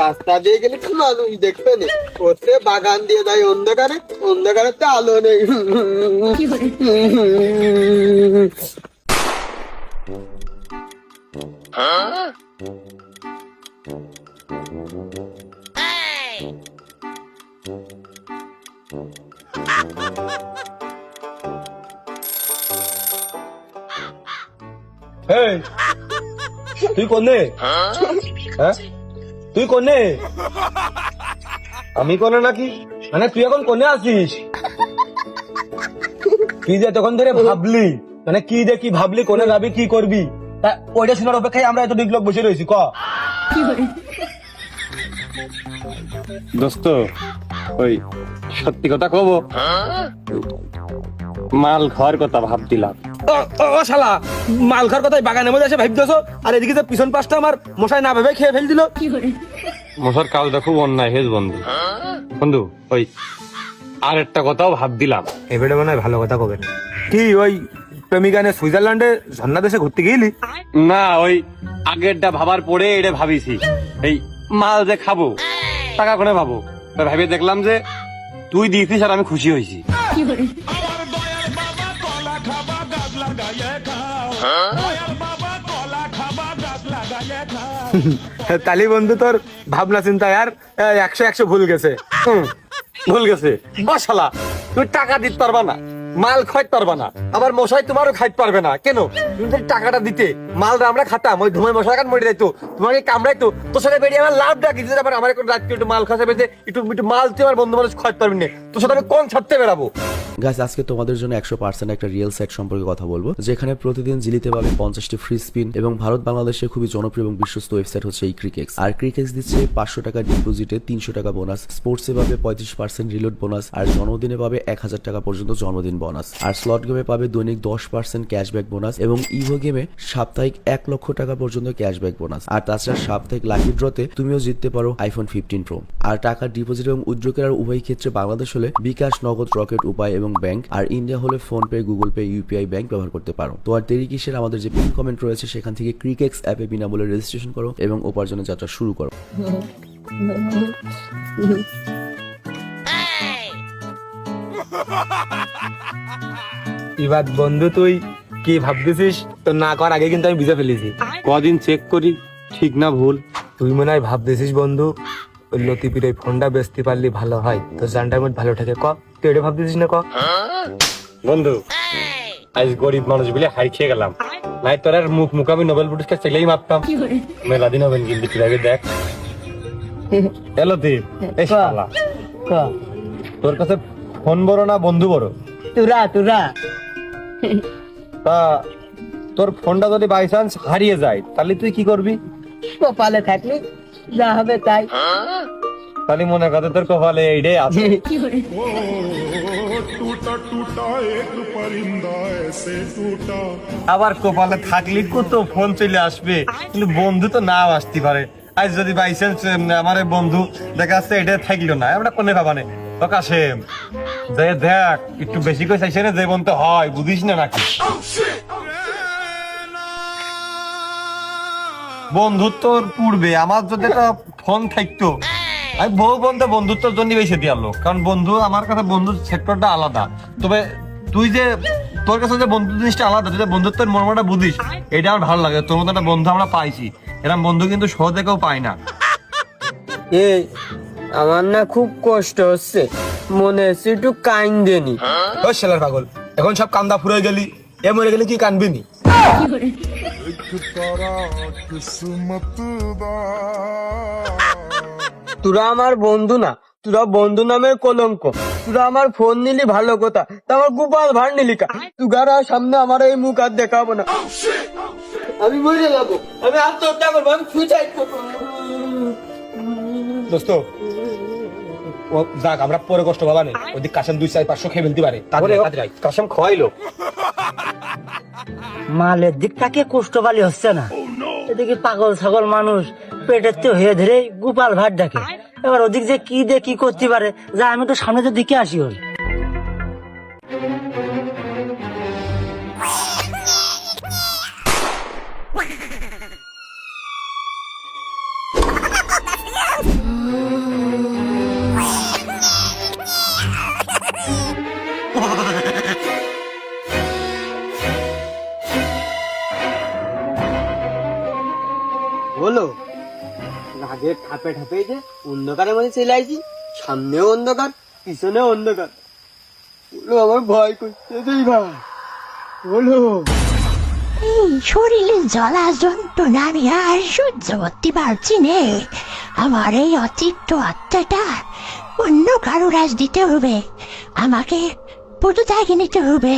রাস্তা দিয়ে গেলে কি মানুষ দেখবে না। ওতে বাগান দিয়ে দেয় অন্ধকারে অন্ধকারে তো আলো নেই। এই তুই কোনে হ্যাঁ? তুই কোনে আমি কোনে নাকি? মানে তুই এখন কোনে আছিস? কি যে তখন ধরে ভাবলি? মানে কি যে কি ভাবলি? কোনে যাবি? কি করবি? তা ওইটা শোনার অপেক্ষায় আমরা এত দিক লোক বসে রয়েছি ক? দোস্ত ওই সত্যি কথা কব? মাল খাওয়ার কথা ভাবছিলাম। ও, শালা মাল খার কথাই বাগানের মধ্যে এসে ভাবতেছ? আর এদিকে যে পিছন পাশটা আমার মশাই না ভেবে খেয়ে ফেল দিল মশার কাজটা খুব অন্যায় হেজ বন্ধু। বন্ধু ওই আর একটা কথাও ভাব দিলাম এবারে মনে হয় ভালো কথা কবে। কি ওই প্রেমিকা নিয়ে সুইজারল্যান্ডে ঝর্ণা দেশে ঘুরতে গেলি না ওই আগেরটা ভাবার পরে এটা ভাবিছি। এই মাল যে খাব টাকা করে ভাবো তা ভেবে দেখলাম যে তুই দিয়েছিস আর আমি খুশি হয়েছি। তালি বন্ধু, তোর ভাবনা চিন্তা, আর একশো একশো ভুল গেছে। ভুল গেছে। বাসালা তুমি টাকা দিতে পারবা না, মাল খাইতে পারবা না, আবার মশাই তোমারও খাইতে পারবে না। কেন? তুমি টাকাটা দিতে মালটা আমরা খাতাম, ওই ধুমায় মশা কান মরে যাইতো, তোমাকে কামড়াইতো। তোর সাথে বেরিয়ে আমার লাভ ডাকি যদি আমার একটু রাত্রে একটু মাল খাতে বেঁধে একটু একটু মাল তুই আমার বন্ধু মানুষ খাইতে পারবি না। তোর সাথে আমি কোন ছাড়তে বেরাবো? গাইস আজকে তোমাদের জন্য একশো পার্সেন্ট একটা রিয়েল সাইট সম্পর্কে কথা বলব, যেখানে প্রতিদিন জিলিতে পাবে পঞ্চাশটি ফ্রি স্পিন এবং ভারত বাংলাদেশের খুবই জনপ্রিয় এবং বিশ্বস্ত ওয়েবসাইট হচ্ছে এই ক্রিকেক্স আর ক্রিকেক্স দিচ্ছে পাঁচশো টাকা ডিপোজিটে তিনশো টাকা বোনাস স্পোর্টসে পাবে পঁয়ত্রিশ পার্সেন্ট রিলোড বোনাস আর জন্মদিনে পাবে এক হাজার টাকা পর্যন্ত জন্মদিন বোনাস আর স্লট গেমে পাবে দৈনিক দশ পার্সেন্ট ক্যাশব্যাক বোনাস এবং ইভো গেমে সাপ্তাহিক এক লক্ষ টাকা পর্যন্ত ক্যাশব্যাক বোনাস আর তাছাড়া সাপ্তাহিক লাকি ড্রতে তুমিও জিততে পারো আইফোন ফিফটিন প্রো আর টাকা ডিপোজিট এবং করার উভয় ক্ষেত্রে বাংলাদেশ হলে বিকাশ নগদ রকেট উপায় এবং ব্যাংক আর ইন্ডিয়া হলে PhonePe Google Pay UPI bank ব্যবহার করতে পারো। তো আর দেরি কিসের আমাদের যে পিন কমেন্ট রয়েছে সেখান থেকে ক্রিকেক্স অ্যাপে বিনামূল্যে রেজিস্ট্রেশন করো এবং উপার্জনের যাত্রা শুরু করো। এবার বন্ধু তুই কি ভাবতেছিস? তো না কর আগে কিন্তু আমি বুঝে ফেলেছি। কদিন চেক করি ঠিক না ভুল। তুই মনে হয় ভাবতেছিস বন্ধু ওই লতিপির ওই ফোনটা বেচতে পারলে ভালো হয়। তো জানটার মধ্যে ভালো থাকে ক? তুই এটা ভাবতেছিস না ক? বন্ধু আজ গরিব মানুষ বলে হাই খেয়ে গেলাম। নাই তোর আর মুখ মুখ আমি নোবেল পুরস্কার চাইলেই মারতাম। মেলা দিন হবেন কিন্তু তুই আগে দেখ। এলো তুই এই শালা। তোর কাছে ফোন বড় না বন্ধু বড়? তুরা তুরা। তা তোর ফোনটা যদি বাই চান্স হারিয়ে যায় তাহলে তুই কি করবি? কপালে থাকলি। যা হবে তাই। খালি মনে কথা তোর কপালে এইটাই আছে। আবার কপালে থাকলে কত ফোন চলে আসবে কিন্তু বন্ধু তো নাও আসতে পারে। আজ যদি বাই চান্স আমার বন্ধু দেখা যাচ্ছে এটা থাকল না আমরা কোনে পাবা না? দেখ একটু বেশি করে চাইছে না যে বন্ধু হয় বুঝিস না নাকি? Oh, বন্ধুত্বর পূর্বে আমার যদি একটা ফোন থাকতো আমি বহু বন্ধু বন্ধুত্বর জন্য বেশি দিয়ালো কারণ বন্ধু আমার কাছে বন্ধুর সেক্টরটা আলাদা। তবে তুই যে তোর কাছে যে বন্ধু জিনিসটা আলাদা তুই যে বন্ধুত্বের মর্মটা বুঝিস এটা আমার ভালো লাগে। তোর মতো একটা বন্ধু আমরা পাইছি। এরকম বন্ধু কিন্তু সহজে কেউ পাই না। এই আমার না খুব কষ্ট হচ্ছে। মনে হচ্ছে একটু কাইন দেনি ও পাগল এখন সব কান্দা ফুরে গেলি। এ মরে গেলে কি কানবি নি? তোরা আমার বন্ধু না তোরা বন্ধু নামে কলঙ্ক। তোরা আমার ফোন নিলি ভালো কথা তা আমার গোপাল ভার নিলি কা। তুগার সামনে আমার এই মুখ আর দেখাবো না। আমি বুঝে যাব আমি আত্মহত্যা করব আমি সুইসাইড দোস্ত ও যাক আমরা পরে কষ্ট ভাবা নেই ওদিক কাসম দুই চার পাঁচশো খেয়ে ফেলতে পারে। তারপরে কাশেম খোয়াইলো মালের দিকটাকে কষ্ট পালি হচ্ছে না? এদিকে পাগল ছাগল মানুষ পেটের তো হয়ে ধরে গোপাল ভাট ডাকে। এবার ওদিক যে কি দে কি করতে পারে? যা আমি তো সামনে তো দিকে আসি ওর হলো? রাগে ঠাপে ঠাপে যে অন্ধকারের মধ্যে চলে আইছি, সামনেও অন্ধকার, পিছনেও অন্ধকার। বলো আমার ভয় করছে তুই ভাই। বলো। এই শরীরে জ্বলা যন্ত্রণা আমি আর সহ্য করতে পারছি নে। আমার এই অতিরিক্ত আত্মাটা অন্য কারও রাজ দিতে হবে। আমাকে পুজো জায়গা নিতে হবে।